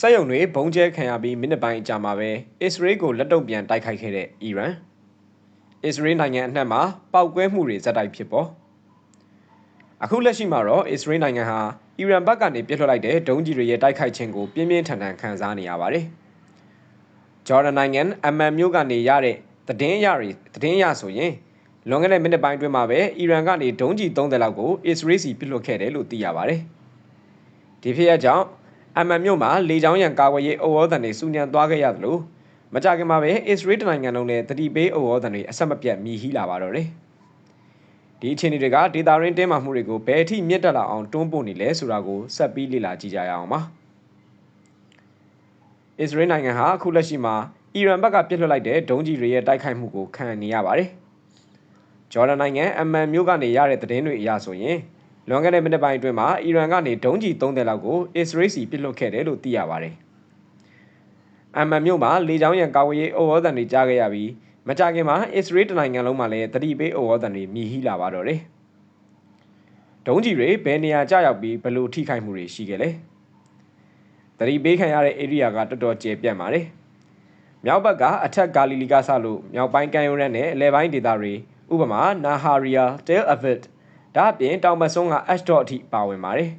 စက်ရုံတွေဘုံကျဲခံရပြီးမိနစ်ပိုင်းအကြာမှာပဲအစ္စရေးကိုလက်တုံ့ပြန်တိုက်ခိုက်ခဲ့တဲ့အီရန်အစ္စရေးနိုင်ငံအနှံ့မှာပောက်ကွဲမှုတွေဇက်တိုက်ဖြစ်ပေါ်အခုလက်ရှိမှာတော့အစ္စရေးနိုင်ငံဟာအီရန်ဘက်ကနေပြစ်လွှတ်လိုက်တဲ့ဒုံးကျည်တွေရဲ့တိုက်ခိုက်ခြင်းကိုပြင်းပြင်းထန်ထန်ခံစားနေရပါတယ်ဂျော်ဒန်နိုင်ငံအမန်မြို့ကနေရတဲ့သတင်းရတွေသတင်းရဆိုရင်လွန်ခဲ့တဲ့မိနစ်ပိုင်းအတွင်းမှာပဲအီရန်ကနေဒုံးကျည်30လောက်ကိုအစ္စရေးစီပစ်လွှတ်ခဲ့တယ်လို့သိရပါတယ်ဒီဖြစ်ရကြောင်း အမန်မြို့မှာလေကြောင်းရန်ကာကွယ်ရေးအဝေါ်တန်တွေစူညံသွားခဲ့ရသလိုမကြခင်မှာပဲအစ္စရေးတနိုင်ငံလုံးနဲ့တတိပေးအဝေါ်တန်တွေအဆက်မပြတ်မြည်ဟီးလာပါတော့တယ်ဒီအခြေအနေတွေကဒေတာရင်းတင်းမာမှုတွေကိုဘယ်အထိမြင့်တက်လာအောင်တွန်းပို့နေလဲဆိုတာကိုဆက်ပြီးလေ့လာကြည့်ကြရအောင်ပါအစ္စရေးနိုင်ငံဟာအခုလက်ရှိမှာအီရန်ဘက်ကပြစ်လွှတ်လိုက်တဲ့ဒုံးကျည်တွေရဲ့တိုက်ခိုက်မှုကိုခံနေရပါတယ်ဂျော်ဒန်နိုင်ငံအမန်မြို့ကနေရတဲ့သတင်းတွေအရဆိုရင် လွန်ခဲ့တဲ့မိနစ်ပိုင်းအတွင်းမှာအီရန်ကနေဒုံးကျည်30လောက်ကိုအစ္စရေးစီပစ်လွှတ်ခဲ့တယ်လို့သိရပါတယ်။အမန်မြို့မှာလေကြောင်းရန်ကာဝေးရေးဩဝါဒန်တွေကြားခဲ့ရပြီးမကြခင်မှာအစ္စရေးတနိုင်ငံလုံးမှာလည်းတတိပေးဩဝါဒန်တွေမြည်ဟီးလာပါတော့တယ်။ဒုံးကျည်တွေဘယ်နေရာကျရောက်ပြီးဘယ်လိုထိခိုက်မှုတွေရှိခဲ့လဲ။တတိပေးခံရတဲ့ဧရိယာကတော်တော်ကျယ်ပြန့်ပါတယ်။မြောက်ဘက်ကအထက်ဂါလီလီကဆလို့မြောက်ပိုင်းကန်ယိုရန်နဲ့အလဲပိုင်းဒေသတွေဥပမာနာဟာရီယာတဲလ်အဗစ် ဒါအပြင်တောင်မဆွန်းက H. အထိပါဝင်ပါတယ်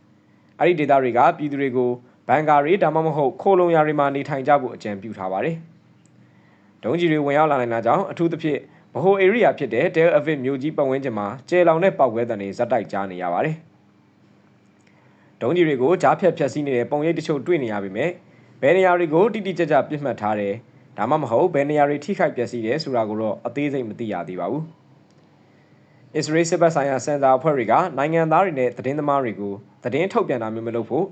။အဲ့ဒီဒေသတွေကပြည်သူတွေကိုဘန်ကာရီဒါမှမဟုတ်ခိုလုံယာတွေမှာနေထိုင်ကြဖို့အကြံပြုထားပါတယ်။ဒုံးကြီးတွေဝင်ရောက်လာနိုင်တာကြောင့်အထူးသဖြင့်ဗဟို area ဖြစ်တဲ့ Del Aviv မြို့ကြီးပတ်ဝန်းကျင်မှာကျယ်လောင်တဲ့ပောက်ကွဲတံတွေဇက်တိုက်ကြားနေရပါတယ်။ဒုံးကြီးတွေကိုကြားဖြတ်ဖြတ်စည်းနေတဲ့ပုံရိပ်တချို့တွေ့နေရပေမဲ့ဘယ်နေရာတွေကိုတိတိကျကျပြစ်မှတ်ထားတယ်ဒါမှမဟုတ်ဘယ်နေရာတွေထိခိုက်ပျက်စီးတယ်ဆိုတာကိုတော့အသေးစိတ်မသိရသေးပါဘူး။ အစ္စရေးစစ်ဘက်ဆိုင်ရာစင်တာအဖွဲ့တွေကနိုင်ငံသားတွေနဲ့သတင်းသမားတွေကိုသတင်းထုတ်ပြန်တာမျိုးမလုပ်ဖို့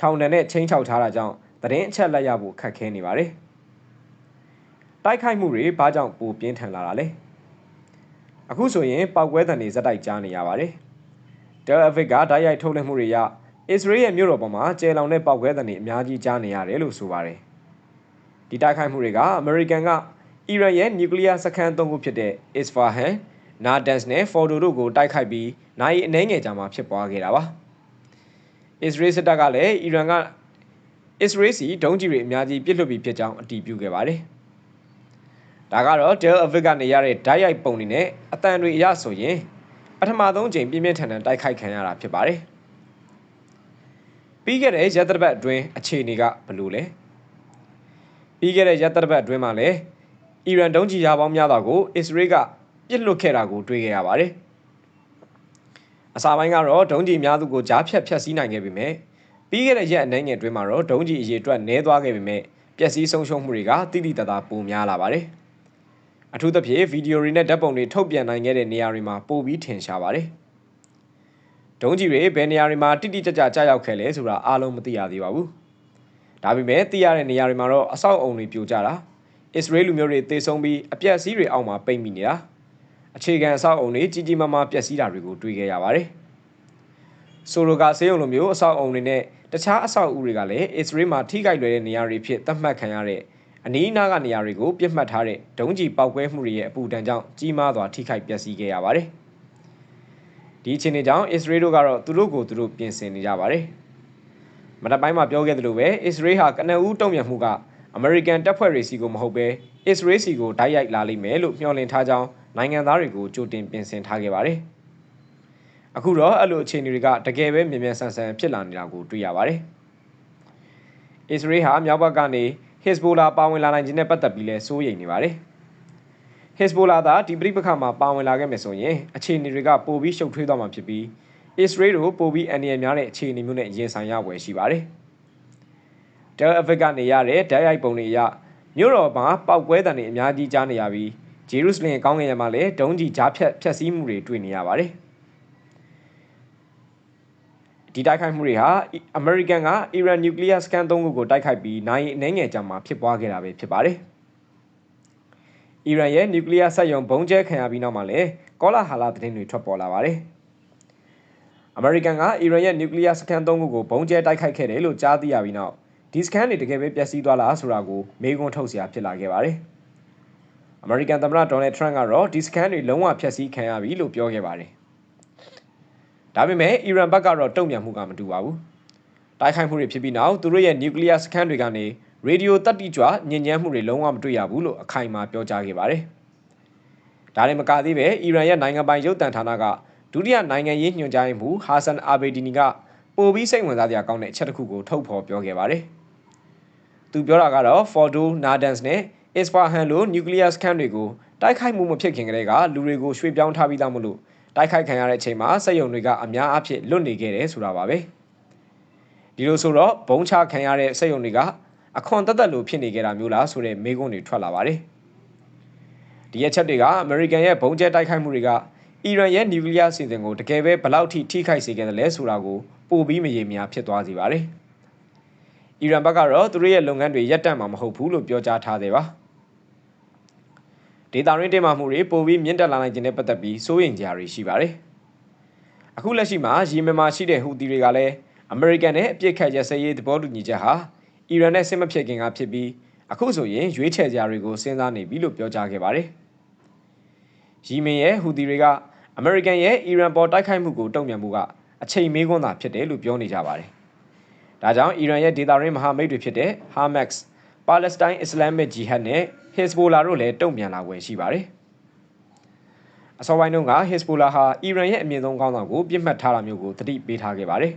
ထောင်ဒဏ်နဲ့ချင်းချောက်ထားတာကြောင့်သတင်းအချက်လက်ရဖို့ခက်ခဲနေပါတယ်။တိုက်ခိုက်မှုတွေဘာကြောင့်ပိုပြင်းထန်လာတာလဲ။အခုဆိုရင်ပောက်ကွဲတံတွေဇက်တိုက်ကြားနေရပါတယ်။ Del Aviv ကဓာတ်ရိုက်ထုတ်လွှင့်မှုတွေရအစ္စရေးရဲ့မြို့တော်ပေါ်မှာကျယ်လောင်တဲ့ပောက်ကွဲတံတွေအများကြီးကြားနေရတယ်လို့ဆိုပါတယ်။ဒီတိုက်ခိုက်မှုတွေကအမေရိကန်ကအီရန်ရဲ့နျူကလ িয়ার စခန်းသုံးခုဖြစ်တဲ့ Isfahan နာဒန်စ်နဲ့ဖော်ဒိုတို့ကိုတိုက်ခိုက်ပြီးနိုင်အနှဲငယ်ကြာမှဖြစ်ပွားခဲ့တာပါအစ္စရေးစစ်တပ်ကလည်းအီရန်ကအစ္စရေးစီဒုံးကျည်တွေအများကြီးပစ်လွှတ်ပြီးဖြစ်ကြောင်းအတည်ပြုခဲ့ပါတယ်ဒါကတော့ Del Aviv ကနေရတဲ့ဓာတ်ရိုက်ပုံတွေနဲ့အတန်တွေအရဆိုရင်ပထမဆုံးချိန်ပြင်းပြင်းထန်ထန်တိုက်ခိုက်ခံရတာဖြစ်ပါတယ်ပြီးခဲ့တဲ့ရက်သတ္တပတ်အတွင်းအခြေအနေကဘယ်လိုလဲပြီးခဲ့တဲ့ရက်သတ္တပတ်အတွင်းမှာလည်းအီရန်ဒုံးကျည်ရာပေါင်းများစွာကိုအစ္စရေးက ပြစ်လွတ်ခဲ့တာကိုတွေ့ခဲ့ရပါတယ်။အစာပိုင်းကတော့ဒုံးကျည်များစုကိုကြားဖြတ်ဖျက်ဆီးနိုင်ခဲ့ပေမဲ့ပြီးခဲ့တဲ့ရက်အနည်းငယ်အတွင်းမှာတော့ဒုံးကျည်အရေးအတွက်နည်းသွားခဲ့ပေမဲ့ပျက်စီးဆုံးရှုံးမှုတွေကတိတိတသားပိုများလာပါတယ်။အထူးသဖြင့်ဗီဒီယိုတွေနဲ့ဓာတ်ပုံတွေထုတ်ပြန်နိုင်ခဲ့တဲ့နေရာတွေမှာပိုပြီးထင်ရှားပါတယ်။ဒုံးကျည်တွေဘယ်နေရာတွေမှာတိတိကျကျကြားရောက်ခဲ့လဲဆိုတာအားလုံးမသိရသေးပါဘူး။ဒါပေမဲ့သိရတဲ့နေရာတွေမှာတော့အဆောက်အုံတွေပြိုကျတာအစ္စရေးလူမျိုးတွေတေဆုံးပြီးအပြက်စီးတွေအောက်မှာပိတ်မိနေတာ။ အခြေခံအဆောက်အုံတွေကြီးကြီးမားမားပျက်စီးတာတွေကိုတွေ့ခဲ့ရပါတယ်။ဆိုလိုကဆေးရုံလိုမျိုးအဆောက်အုံတွေနဲ့တခြားအဆောက်အဦတွေကလည်းအစ္စရေးမှာထိခိုက်လွယ်တဲ့နေရာတွေဖြစ်သတ်မှတ်ခံရတဲ့အနီးအနားကနေရာတွေကိုပြစ်မှတ်ထားတဲ့ဒုံးကျည်ပောက်ကွဲမှုတွေရဲ့အပူဒဏ်ကြောင့်ကြီးမားစွာထိခိုက်ပျက်စီးခဲ့ရပါတယ်။ဒီအခြေအနေကြောင့်အစ္စရေးတို့ကတော့သူတို့ကိုသူတို့ပြင်ဆင်နေကြပါတယ်။မနက်ပိုင်းမှာပြောခဲ့သလိုပဲအစ္စရေးဟာကနဦးတုံ့ပြန်မှုကအမေရိကန်တပ်ဖွဲ့တွေစီကိုမဟုတ်ဘဲအစ္စရေးစီကိုတိုက်ရိုက်လာလိမ့်မယ်လို့မျှော်လင့်ထားကြောင်း နိုင်ငံသားတွေကိုကြိုတင်ပြင်ဆင်ထားခဲ့ပါတယ်။အခုတော့အဲ့လိုအခြေအနေတွေကတကယ်ပဲမြန်မြန်ဆန်ဆန်ဖြစ်လာနေတာကိုတွေ့ရပါတယ်။အစ္စရေးဟာမြောက်ဘက်ကနေ Hezbollah ပါဝင်လာနိုင်ခြင်းနဲ့ပတ်သက်ပြီးလဲစိုးရိမ်နေပါတယ်။ Hezbollah သာဒီပြိပခါမှာပါဝင်လာခဲ့မယ်ဆိုရင်အခြေအနေတွေကပိုပြီးရှုပ်ထွေးသွားမှာဖြစ်ပြီးအစ္စရေးတို့ပိုပြီးအန္တရာယ်များတဲ့အခြေအနေမျိုးနဲ့ရင်ဆိုင်ရပွဲရှိပါတယ်။ Del Aviv ကနေရတဲ့ဓာတ်ရိုက်ပုံတွေအရမြို့တော်မှာပောက်ကွဲတံတွေအများကြီးကြားနေရပြီး ဂျေရုဆလင်ကောင်းကင်ယံမှာလည်းဒုံးကျည်ကြားဖြတ်ဖျက်ဆီးမှုတွေတွေ့နေရပါတယ်ဒီတိုက်ခိုက်မှုတွေဟာအမေရိကန်ကအီရန်နျူကလ িয়ার စကန်၃ခုကိုတိုက်ခိုက်ပြီးနိုင်အနှဲငယ်ကြာမှာဖြစ်ပွားခဲ့တာပဲဖြစ်ပါတယ်အီရန်ရဲ့နျူကလ িয়ার စက်ရုံဘုံကျဲခံရပြီးနောက်မှာလည်းကောလာဟာလာသတင်းတွေထွက်ပေါ်လာပါတယ်အမေရိကန်ကအီရန်ရဲ့နျူကလ িয়ার စကန်၃ခုကိုဘုံကျဲတိုက်ခိုက်ခဲ့တယ်လို့ကြားသိရပြီးနောက်ဒီစကန်တွေတကယ်ပဲပျက်စီးသွားလားဆိုတာကိုမေးခွန်းထုတ်စရာဖြစ်လာခဲ့ပါတယ်။ အမေရိကန်သမ္မတဒေါ်နယ်ထရန့်ကတော့ဒီစကန်တွေလုံးဝဖျက်ဆီးခံရပြီလို့ပြောခဲ့ပါတယ်။ဒါပေမဲ့အီရန်ဘက်ကတော့တုံ့ပြန်မှုကမတူပါဘူး။တိုက်ခိုက်မှုတွေဖြစ်ပြီးနောက်သူတို့ရဲ့နျူကလ িয়ার စခန်းတွေကနေရေဒီယိုတက်တိကြွညဉ့်ညမ်းမှုတွေလုံးဝမတွေ့ရဘူးလို့အခိုင်အမာပြောကြားခဲ့ပါတယ်။ဒါနဲ့မကသေးပဲအီရန်ရဲ့နိုင်ငံပိုင်ရုပ်သံဌာနကဒုတိယနိုင်ငံရေးညွှန်ကြားရေးမှူးဟာဆန်အာဘေဒီနီကပိုပြီးစိတ်ဝင်စားစရာကောင်းတဲ့အချက်တစ်ခုကိုထုတ်ဖော်ပြောခဲ့ပါတယ်။သူပြောတာကတော့ Fordo, Natanz နဲ့ Isfahan လိုနျူကလ িয়ারစခန်းတွေကိုတိုက်ခိုက်မှုမဖြစ်ခင်ကတည်းကလူတွေကိုရွှေ့ပြောင်းထားပြီးသားမို့လို့တိုက်ခိုက်ခံရတဲ့အချိန်မှာစက်ရုံတွေကအများအပြားလွတ်နေခဲ့တယ်ဆိုတာပါပဲဒီလိုဆိုတော့ဘုံချခံရတဲ့စက်ရုံတွေကအခွန်တက်တက်လို့ဖြစ်နေကြတာမျိုးလားဆိုတဲ့မေးခွန်းတွေထွက်လာပါတယ်ဒီအချက်တွေကအမေရိကန်ရဲ့ဘုံကျဲတိုက်ခိုက်မှုတွေကအီရန်ရဲ့နျူကလ িয়ার စီစဉ်ကိုတကယ်ပဲဘလောက်ထိထိခိုက်စေခဲ့တယ်လဲဆိုတာကိုပိုပြီးမရေမရာဖြစ်သွားစေပါတယ် အီရန်ဘက်ကတော့သူတို့ရဲ့လုပ်ငန်းတွေရပ်တန့်မှာမဟုတ်ဘူးလို့ပြောကြားထားသေးပါဒေတာရင်းတင်မာမှုတွေပိုပြီးမြင့်တက်လာနိုင်ခြင်းနဲ့ပတ်သက်ပြီးစိုးရိမ်ကြရရှိပါတယ်။အခုလက်ရှိမှာယီမင်မှာရှိတဲ့ဟူသီတွေကလည်းအမေရိကန်နဲ့အပြစ်ခတ်ရစရေးသဘောတူညီချက်ဟာအီရန်နဲ့စစ်မဖြစ်ခင်ကဖြစ်ပြီးအခုဆိုရင်ရွေးချယ်ကြတွေကိုစဉ်းစားနေပြီလို့ပြောကြားခဲ့ပါတယ်။ယီမင်ရဲ့ဟူသီတွေကအမေရိကန်ရဲ့အီရန်ပေါ်တိုက်ခိုက်မှုကိုတုံ့ပြန်မှုကအချိန်မေးခွန်းသာဖြစ်တယ်လို့ပြောနေကြပါတယ်။ ဒါကြောင့်အီရန်ရဲ့ဒေတာရင်းမဟာမိတ်တွေဖြစ်တဲ့ Hamas, Palestine Islamic Jihad နဲ့ Hezbollah တို့လည်းတုံ့ပြန်လာွယ်ရှိပါတယ်။အစောပိုင်းတုန်းက Hezbollah ဟာအီရန်ရဲ့အမြင့်ဆုံးကောင်းဆောင်ကိုပြစ်မှတ်ထားတာမျိုးကိုသတိပေးထားခဲ့ပါတယ်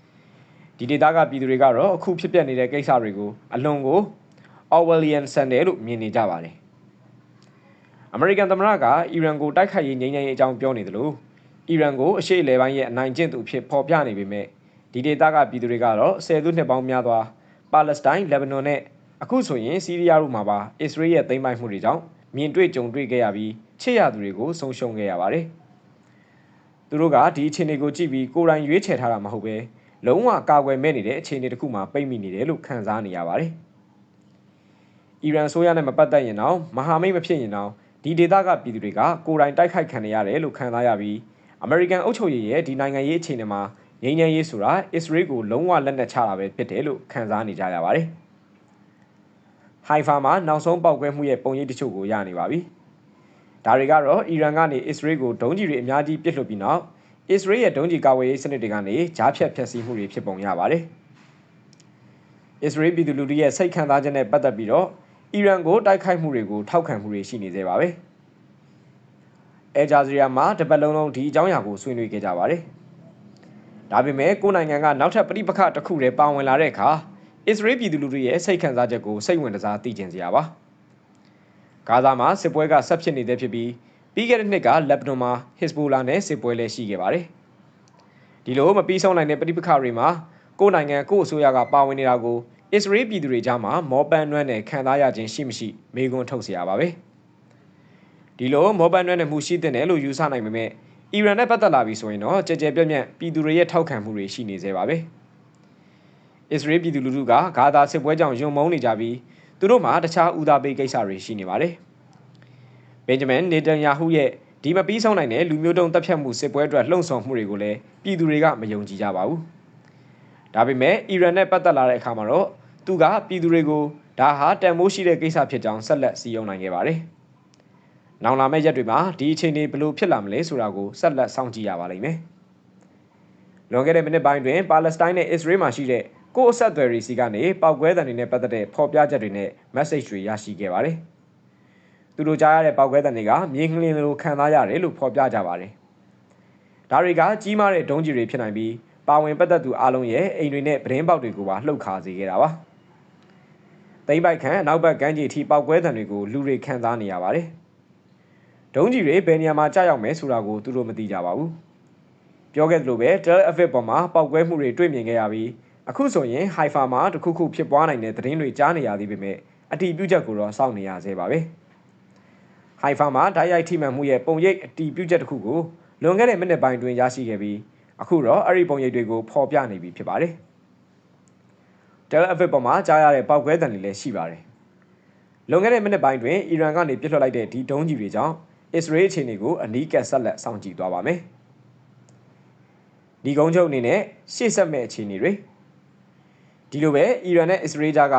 ။ဒီဒေသကပြည်သူတွေကတော့အခုဖြစ်ပျက်နေတဲ့ကိစ္စတွေကိုအလွန်ကို Orwellian ဆန်တယ်လို့မြင်နေကြပါတယ်။အမေရိကန်သမ္မတကအီရန်ကိုတိုက်ခိုက်ရေးငြိမ်းချမ်းရေးအကြောင်းပြောနေတယ်လို့အီရန်ကိုအရှိအလဲပိုင်းရဲ့အနိုင်ကျင့်သူဖြစ်ပေါ်ပြနေပေမဲ့ ဒီဒေသကပြည်သူတွေကတော့ဆယ်စုနှစ်ပေါင်းများစွာပါလက်စတိုင်း၊လက်ဘနွန်နဲ့အခုဆိုရင်စီးရီးယားတို့မှာပါအစ္စရေးရဲ့သိမ်းပိုက်မှုတွေကြောင့်မြင်တွေ့ကြုံတွေ့ခဲ့ရပြီးချစ်ရသူတွေကိုဆုံးရှုံးခဲ့ရပါတယ်။သူတို့ကဒီအခြေအနေကိုကြည့်ပြီးကိုယ်တိုင်ရွေးချယ်ထားတာမဟုတ်ပဲလုံးဝကာကွယ်မဲ့နေတဲ့အခြေအနေတစ်ခုမှာပိတ်မိနေတယ်လို့ခံစားနေရပါတယ်။အီရန်ဆိုရနဲ့မပတ်သက်ရင်တော့မဟာမိတ်မဖြစ်ရင်တော့ဒီဒေသကပြည်သူတွေကကိုယ်တိုင်တိုက်ခိုက်ခံရတယ်လို့ခံစားရပြီးအမေရိကန်အုပ်ချုပ်ရေးရဲ့ဒီနိုင်ငံရေးအခြေအနေမှာ ငြိမ်းချမ်းရေးဆိုတာအစ္စရေးကိုလုံးဝလက်နက်ချတာပဲဖြစ်တယ်လို့ခံစားနေကြရပါတယ်။ဟိုင်ဖာမှာနောက်ဆုံးပောက်ကွဲမှုရဲ့ပုံရိပ်တချို့ကိုရနေပါပြီ။ဒါတွေကတော့အီရန်ကနေအစ္စရေးကိုဒုံးကျည်တွေအများကြီးပစ်လွှတ်ပြီးနောက်အစ္စရေးရဲ့ဒုံးကျည်ကာဝေးရေးစနစ်တွေကနေကြားဖြတ်ဖျက်ဆီးမှုတွေဖြစ်ပုံရပါတယ်။အစ္စရေးပြည်သူလူထုရဲ့စိတ်ခံစားချက်နဲ့ပတ်သက်ပြီးတော့အီရန်ကိုတိုက်ခိုက်မှုတွေကိုထောက်ခံမှုတွေရှိနေသေးပါပဲ။အဲဂျာဇီယာမှာတပတ်လုံးလုံးဒီအကြောင်းအရာကိုဆွေးနွေးခဲ့ကြပါတယ်။ ဒါပေမဲ့ကိုနိုင်ငံကနောက်ထပ်ပဋိပက္ခတစ်ခုတည်းပါဝင်လာတဲ့အခါအစ္စရေးပြည်သူလူထုရဲ့စိတ်ခံစားချက်ကိုစိတ်ဝင်စားသိကျင်စရာပါဂါဇာမှာစစ်ပွဲကဆက်ဖြစ်နေတဲ့ဖြစ်ပြီးပြီးခဲ့တဲ့နှစ်ကလက်ဘနွန်မှာဟစ်ဘိုလာနဲ့စစ်ပွဲလည်းရှိခဲ့ပါတယ်ဒီလိုမပြီးဆုံးနိုင်တဲ့ပဋိပက္ခတွေမှာကိုနိုင်ငံကိုအစိုးရကပါဝင်နေတာကိုအစ္စရေးပြည်သူတွေကြားမှာမောပန်နွမ်းနဲ့ခံစားရခြင်းရှိမရှိမေးခွန်းထုတ်စရာပါပဲဒီလိုမောပန်နွမ်းနဲ့မှုရှိတဲ့လို့ယူဆနိုင်ပေမဲ့ အီရန်နဲ့ပတ်သက်လာပြီဆိုရင်တော့ကြဲကြဲပြန့်ပြန့်ပြည်သူတွေရဲ့ထောက်ခံမှုတွေရှိနေသေးပါပဲ။အစ္စရေးပြည်သူလူထုကဂါဇာစစ်ပွဲကြောင့်ယုံမုန်းနေကြပြီးသူတို့မှာတခြားဦးစားပေးကိစ္စတွေရှိနေပါတယ်။ဘင်ဂျမင်နေတန်ယာဟုရဲ့ဒီမပြီးဆုံးနိုင်တဲ့လူမျိုးတုံးတပ်ဖြတ်မှုစစ်ပွဲအတွက်လှုံ့ဆော်မှုတွေကိုလည်းပြည်သူတွေကမယုံကြည်ကြပါဘူး။ဒါပေမဲ့အီရန်နဲ့ပတ်သက်လာတဲ့အခါမှာတော့သူကပြည်သူတွေကိုဒါဟာတန်မိုးရှိတဲ့ကိစ္စဖြစ်ကြောင်းဆက်လက်စီရင်နိုင်ခဲ့ပါတယ်။ နောင်လာမယ့်ရက်တွေမှာဒီအခြေအနေဘယ်လိုဖြစ်လာမလဲဆိုတာကိုဆက်လက်စောင့်ကြည့်ရပါလိမ့်မယ်။လွန်ခဲ့တဲ့မိနစ်ပိုင်းတွင်ပါလက်စတိုင်းနဲ့အစ္စရေးမှာရှိတဲ့ကိုအဆက်အသွယ်တွေစီကနေပောက်ကွဲတံတွေနဲ့ပတ်သက်တဲ့ဖော်ပြချက်တွေနဲ့ message တွေရရှိခဲ့ပါတယ်။သူတို့ကြားရတဲ့ပောက်ကွဲတံတွေကမြင်းကလင်းလိုခံစားရတယ်လို့ဖော်ပြကြပါတယ်။ဒါတွေကကြီးမားတဲ့ဒုံးကျည်တွေဖြစ်နိုင်ပြီးပါဝင်ပတ်သက်သူအလုံးရဲ့အိမ်တွေနဲ့ပဒင်းပေါက်တွေကိုပါလှုပ်ခါစေခဲ့တာပါ။သိမ့်ပိုက်ခန့်နောက်ဘက်ကမ်းခြေထိပောက်ကွဲတံတွေကိုလူတွေခံစားနေရပါတယ်။ ဒုံးကျည်တွေဘယ်နေရာမှာကြားရောက်မယ်ဆိုတာကိုသူတို့မသိကြပါဘူး။ပြောခဲ့သလိုပဲ Tel Aviv ပေါ်မှာပောက်ကွဲမှုတွေတွေ့မြင်ခဲ့ရပြီးအခုဆိုရင် Haifa မှာတခုခုဖြစ်ပွားနိုင်တဲ့သတင်းတွေကြားနေရသေးပေမဲ့အတီးပြုချက်ကိုတော့စောင့်နေရသေးပါပဲ။ Haifa မှာဓာတ်ရိုက်ထိမှန်မှုရဲ့ပုံရိပ်အတီးပြုချက်တစ်ခုကိုလွန်ခဲ့တဲ့မိနစ်ပိုင်းတွင်ရရှိခဲ့ပြီးအခုတော့အဲ့ဒီပုံရိပ်တွေကိုဖော်ပြနေပြီဖြစ်ပါတယ်။ Tel Aviv ပေါ်မှာကြားရတဲ့ပောက်ကွဲသံတွေလည်းရှိပါတယ်။လွန်ခဲ့တဲ့မိနစ်ပိုင်းတွင်အီရန်ကနေပြစ်ထွက်လိုက်တဲ့ဒီဒုံးကြီးတွေကြောင့် အစ္စရေးအခြေအနေကိုအနီးကပ်ဆက်လက်စောင့်ကြည့်သွားပါမယ်။ဒီကုန်းချုပ်အနေနဲ့ရှေ့ဆက်မဲ့အခြေအနေတွေဒီလိုပဲအီရန်နဲ့အစ္စရေးကြားက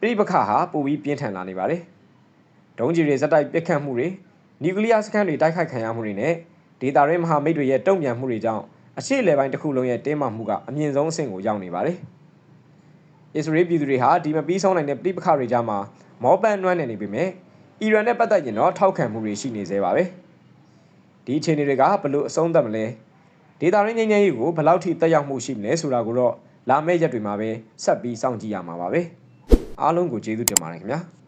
ပြိပခါဟာပိုပြီးပြင်းထန်လာနေပါတယ်။ဒုံးကျည်တွေဇက်တိုက်ပစ်ခတ်မှုတွေနျူကလ িয়ার စခန်းတွေတိုက်ခိုက်ခံရမှုတွေနဲ့ဒေတာရင်းမဟာမိတ်တွေရဲ့တုံ့ပြန်မှုတွေကြောင့်အရှေ့အလယ်ပိုင်းတစ်ခုလုံးရဲ့တင်းမာမှုကအမြင့်ဆုံးအဆင့်ကိုရောက်နေပါတယ်။အစ္စရေးပြည်သူတွေဟာဒီမပြီးဆုံးနိုင်တဲ့ပြိပခါတွေကြားမှာမောပန်းနွမ်းနေနေပေမဲ့ အီရန်နဲ့ပတ်သက်ရင်တော့ထောက်ခံမှုတွေရှိနေသေးပါပဲ။ဒီအခြေအနေတွေကဘလို့အဆုံးသတ်မလဲ။ဒေတာရင်းငင်းငယ်ရေးကိုဘယ်လောက်ထိတက်ရောက်မှုရှိမလဲဆိုတာကိုတော့လာမယ့်ရက်တွေမှာပဲဆက်ပြီးစောင့်ကြည့်ရမှာပါပဲ။အားလုံးကိုကျေးဇူးတင်ပါတယ်ခင်ဗျာ။